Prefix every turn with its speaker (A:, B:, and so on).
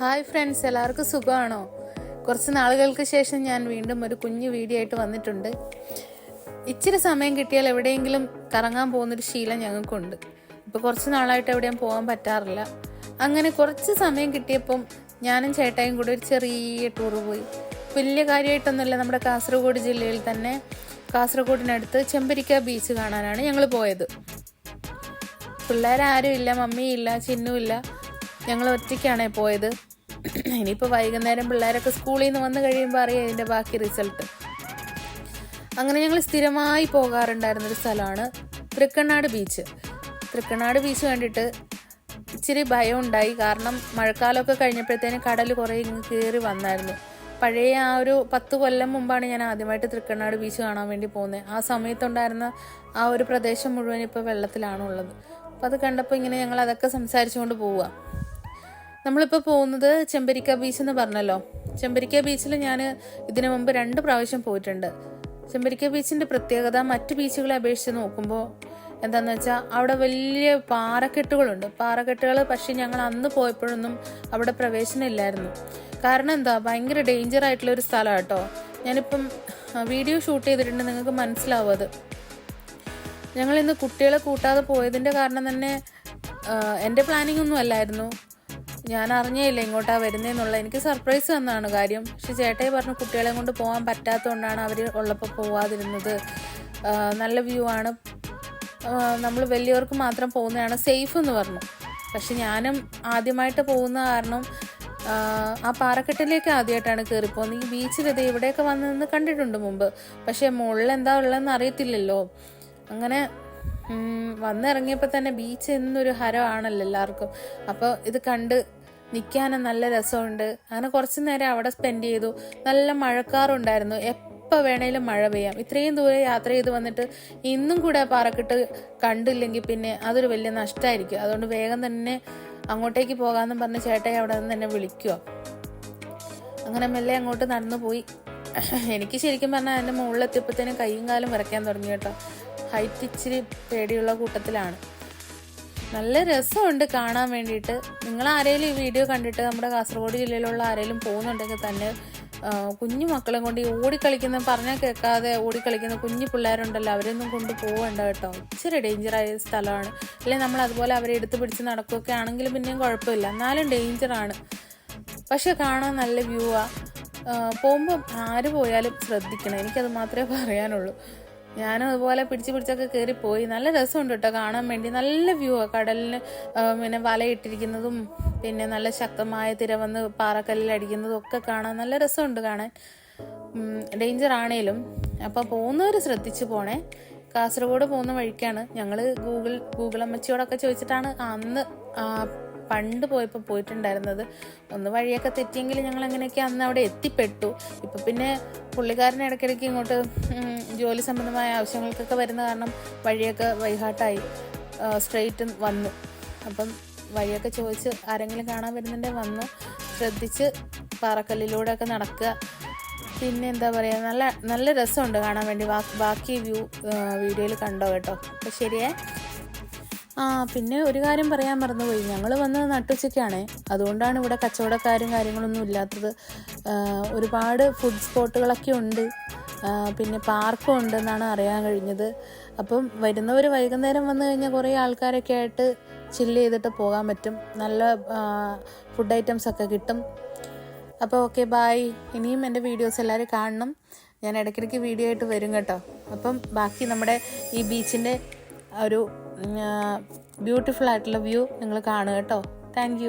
A: Hi friends എല്ലാവർക്കും സുഖമാണോ? കുറച്ച് നാളുകൾക്ക് ശേഷം ഞാൻ വീണ്ടും ഒരു കുഞ്ഞു വീഡിയോ ആയിട്ട് വന്നിട്ടുണ്ട്. ഇച്ചിരി സമയം കിട്ടിയാൽ എവിടെയെങ്കിലും കറങ്ങാൻ പോകുന്നൊരു ശീലം ഞങ്ങൾക്കുണ്ട്. ഇപ്പോൾ കുറച്ച് നാളായിട്ട് എവിടെയും പോകാൻ പറ്റാറില്ല. അങ്ങനെ കുറച്ച് സമയം കിട്ടിയപ്പം ഞാനും ചേട്ടായും കൂടെ ഒരു ചെറിയ ടൂർ പോയി. വലിയ കാര്യമായിട്ടൊന്നുമില്ല നമ്മുടെ കാസർഗോഡ് ജില്ലയിൽ തന്നെ കാസർഗോഡിനടുത്ത് ചെമ്പരിക്ക ബീച്ച് കാണാനാണ് ഞങ്ങൾ പോയത്. പിള്ളേരാരും ഇല്ല മമ്മിയില്ല ചിന്നുമില്ല ഞങ്ങൾ ഒറ്റയ്ക്കാണേ പോയത്. ഇനിയിപ്പോൾ വൈകുന്നേരം പിള്ളേരൊക്കെ സ്കൂളിൽ നിന്ന് വന്ന് കഴിയുമ്പോൾ അറിയാം ഇതിന്റെ ബാക്കി റിസൾട്ട് അങ്ങനെ ഞങ്ങൾ സ്ഥിരമായി പോകാറുണ്ടായിരുന്നൊരു സ്ഥലമാണ് തൃക്കണ്ണാട് ബീച്ച് തൃക്കണ്ണാട് ബീച്ച് കണ്ടിട്ട് ഇച്ചിരി ഭയം ഉണ്ടായി കാരണം മഴക്കാലമൊക്കെ കഴിഞ്ഞപ്പോഴത്തേന് കടൽ കുറേ ഇങ്ങ് കയറി വന്നായിരുന്നു. പഴയ ആ ഒരു പത്ത് കൊല്ലം മുമ്പാണ് ഞാൻ ആദ്യമായിട്ട് തൃക്കണ്ണാട് ബീച്ച് കാണാൻ വേണ്ടി പോകുന്നത് ആ സമയത്തുണ്ടായിരുന്ന ആ ഒരു പ്രദേശം മുഴുവൻ ഇപ്പോൾ വെള്ളത്തിലാണുള്ളത്. അപ്പോൾ അത് കണ്ടപ്പോൾ ഇങ്ങനെ ഞങ്ങൾ അതൊക്കെ സംസാരിച്ചുകൊണ്ട് പോവുക നമ്മളിപ്പോൾ പോകുന്നത് ചെമ്പരിക്ക ബീച്ച് എന്ന് പറഞ്ഞല്ലോ. ചെമ്പരിക്ക ബീച്ചിൽ ഞാൻ ഇതിനു മുമ്പ് രണ്ട് പ്രാവശ്യം പോയിട്ടുണ്ട്. ചെമ്പരിക്ക ബീച്ചിന്റെ പ്രത്യേകത മറ്റു ബീച്ചുകളെ അപേക്ഷിച്ച് നോക്കുമ്പോൾ എന്താണെന്ന് വെച്ചാൽ അവിടെ വലിയ പാറക്കെട്ടുകളുണ്ട്. പാറക്കെട്ടുകൾ പക്ഷേ ഞങ്ങൾ അന്ന് പോയപ്പോഴൊന്നും അവിടെ പ്രവേശനം ഇല്ലായിരുന്നു. കാരണം എന്താ? ഭയങ്കര ഡേഞ്ചർ ആയിട്ടുള്ള ഒരു സ്ഥലമാണ് കേട്ടോ ഞാനിപ്പം വീഡിയോ ഷൂട്ട് ചെയ്തിട്ടുണ്ട് നിങ്ങൾക്ക് മനസ്സിലാവും അത്. ഞങ്ങൾ ഇന്ന് കുട്ടികളെ കൂട്ടാതെ പോയതിന്റെ കാരണം തന്നെ എന്റെ പ്ലാനിങ് ഒന്നും അല്ലായിരുന്നു. ഞാൻ അറിഞ്ഞേയില്ല ഇങ്ങോട്ടാ വരുന്നതെന്നുള്ള എനിക്ക് സർപ്രൈസ് തന്നാണ് കാര്യം. പക്ഷെ ചേട്ടായി പറഞ്ഞു കുട്ടികളെ കൊണ്ട് പോകാൻ പറ്റാത്തതുകൊണ്ടാണ് അവർ ഉള്ളപ്പോൾ പോവാതിരുന്നത്. നല്ല വ്യൂ ആണ്. നമ്മൾ വലിയവർക്ക് മാത്രം പോകുന്നതാണ് സേഫ് എന്ന് പറഞ്ഞു. പക്ഷെ ഞാനും ആദ്യമായിട്ട് പോകുന്ന കാരണം ആ, പാറക്കെട്ടിലേക്ക് ആദ്യമായിട്ടാണ് കയറിപ്പോകുന്നത് ഈ ബീച്ചിൽ ഇത് ഇവിടെയൊക്കെ വന്നതെന്ന് കണ്ടിട്ടുണ്ട് മുമ്പ്. പക്ഷേ മുകളിൽ എന്താ ഉള്ളതെന്ന് അറിയത്തില്ലല്ലോ. അങ്ങനെ വന്നിറങ്ങിയപ്പോൾ തന്നെ ബീച്ച് എന്നൊരു ഹരമാണല്ലോ എല്ലാവർക്കും. അപ്പോൾ ഇത് കണ്ട് നിൽക്കാനും നല്ല രസമുണ്ട്. അങ്ങനെ കുറച്ച് നേരം അവിടെ സ്പെൻഡ് ചെയ്തു. നല്ല മഴക്കാറുണ്ടായിരുന്നു. എപ്പോൾ വേണേലും മഴ പെയ്യാം. ഇത്രയും ദൂരെ യാത്ര ചെയ്ത് വന്നിട്ട് ഇന്നും കൂടെ പാറക്കെട്ട് കണ്ടില്ലെങ്കിൽ പിന്നെ അതൊരു വലിയ നഷ്ടമായിരിക്കും അതുകൊണ്ട് വേഗം തന്നെ അങ്ങോട്ടേക്ക് പോകാമെന്നും പറഞ്ഞ് ചേട്ടായി അവിടെ നിന്ന് തന്നെ വിളിക്കുക അങ്ങനെ മെല്ലെ അങ്ങോട്ട് നടന്നു പോയി. എനിക്ക് ശരിക്കും പറഞ്ഞാൽ അതിന്റെ മുകളിലെത്തിയപ്പോഴത്തേനും കൈയും കാലും വിറയ്ക്കാൻ തുടങ്ങി കേട്ടോ. ഹൈറ്റ് ഇച്ചിരി പേടിയുള്ള കൂട്ടത്തിലാണ്. നല്ല രസമുണ്ട് കാണാൻ വേണ്ടിയിട്ട്. നിങ്ങൾ ആരെങ്കിലും ഈ വീഡിയോ കണ്ടിട്ട് നമ്മുടെ കാസർഗോഡ് ജില്ലയിലുള്ള ആരെങ്കിലും പോകുന്നുണ്ടെങ്കിൽ തന്നെ കുഞ്ഞു മക്കളെ കൊണ്ട് ഈ ഓടിക്കളിക്കുന്ന പറഞ്ഞാൽ കേൾക്കാതെ ഓടിക്കളിക്കുന്ന കുഞ്ഞു പിള്ളേരുണ്ടല്ലോ അവരൊന്നും കൊണ്ട് പോകണ്ട കേട്ടോ. ഇച്ചിരി ഡേഞ്ചറായ സ്ഥലമാണ്. അല്ലെങ്കിൽ നമ്മൾ അതുപോലെ അവരെ എടുത്തു പിടിച്ച് നടക്കുകയൊക്കെ ആണെങ്കിൽ പിന്നെയും കുഴപ്പമില്ല. എന്നാലും ഡേഞ്ചറാണ്. പക്ഷെ കാണാൻ നല്ല വ്യൂ ആ പോകുമ്പോൾ ആര് പോയാലും ശ്രദ്ധിക്കണം. എനിക്കത് മാത്രമേ പറയാനുള്ളൂ. ഞാനും അതുപോലെ പിടിച്ച് പിടിച്ചൊക്കെ കയറിപ്പോയി പോയി. നല്ല രസമുണ്ട് കേട്ടോ കാണാൻ വേണ്ടി. നല്ല വ്യൂ ആ കടലിന് പിന്നെ വലയിട്ടിരിക്കുന്നതും പിന്നെ നല്ല ശക്തമായ തിര വന്ന് പാറക്കല്ലിൽ അടിക്കുന്നതും ഒക്കെ കാണാൻ നല്ല രസമുണ്ട് കാണാൻ. ഡേഞ്ചർ ആണേലും. അപ്പോൾ പോകുന്നവർ ശ്രദ്ധിച്ചു പോണേ. കാസർഗോഡ് പോകുന്ന വഴിക്കാണ് ഞങ്ങൾ ഗൂഗിൾ ഗൂഗിൾ അമ്മച്ചിയോടൊക്കെ ചോദിച്ചിട്ടാണ് അന്ന് പണ്ട് പോയപ്പോൾ പോയിട്ടുണ്ടായിരുന്നത്. ഒന്ന് വഴിയൊക്കെ തെറ്റിയെങ്കിൽ ഞങ്ങൾ അങ്ങനെയൊക്കെ അന്ന് അവിടെ എത്തിപ്പെട്ടു. ഇപ്പം പിന്നെ പുള്ളിക്കാരൻ ഇടയ്ക്കിടയ്ക്ക് ഇങ്ങോട്ട് ജോലി സംബന്ധമായ ആവശ്യങ്ങൾക്കൊക്കെ വരുന്ന കാരണം വഴിയൊക്കെ വൈഹാട്ടായി സ്ട്രെയിറ്റ് വന്നു. അപ്പം വഴിയൊക്കെ ചോദിച്ച് ആരെങ്കിലും കാണാൻ വരുന്നുണ്ടെങ്കിൽ വന്നു. ശ്രദ്ധിച്ച് പാറക്കല്ലിലൂടെ ഒക്കെ നടക്കുക. പിന്നെ എന്താ പറയുക നല്ല നല്ല രസമുണ്ട് കാണാൻ വേണ്ടി. ബാക്കി വ്യൂ വീഡിയോയിൽ കണ്ടോ കേട്ടോ? അപ്പോൾ ശരിയേ. ആ പിന്നെ ഒരു കാര്യം പറയാൻ മറന്നുപോയി. ഞങ്ങൾ വന്നത് നട്ടുച്ചയ്ക്കാണേ. അതുകൊണ്ടാണ് ഇവിടെ കച്ചവടക്കാരും കാര്യങ്ങളൊന്നും ഇല്ലാത്തത്. ഒരുപാട് ഫുഡ് സ്പോട്ടുകളൊക്കെ ഉണ്ട്. പിന്നെ പാർക്കും ഉണ്ടെന്നാണ് അറിയാൻ കഴിഞ്ഞത്. അപ്പം വരുന്നവർ വൈകുന്നേരം വന്നു കഴിഞ്ഞാൽ കുറേ ആൾക്കാരൊക്കെ ആയിട്ട് ചില്ല് ചെയ്തിട്ട് പോകാൻ പറ്റും. നല്ല ഫുഡ് ഐറ്റംസ് ഒക്കെ കിട്ടും. അപ്പോൾ ഓക്കെ ബായ് ഇനിയും എന്റെ വീഡിയോസ് എല്ലാവരും കാണണം. ഞാൻ ഇടയ്ക്കിടയ്ക്ക് വീഡിയോ ആയിട്ട് വരും കേട്ടോ. അപ്പം ബാക്കി നമ്മുടെ ഈ ബീച്ചിന്റെ ഒരു ബ്യൂട്ടിഫുൾ ആയിട്ടുള്ള വ്യൂ നിങ്ങൾ കാണുക കേട്ടോ. താങ്ക്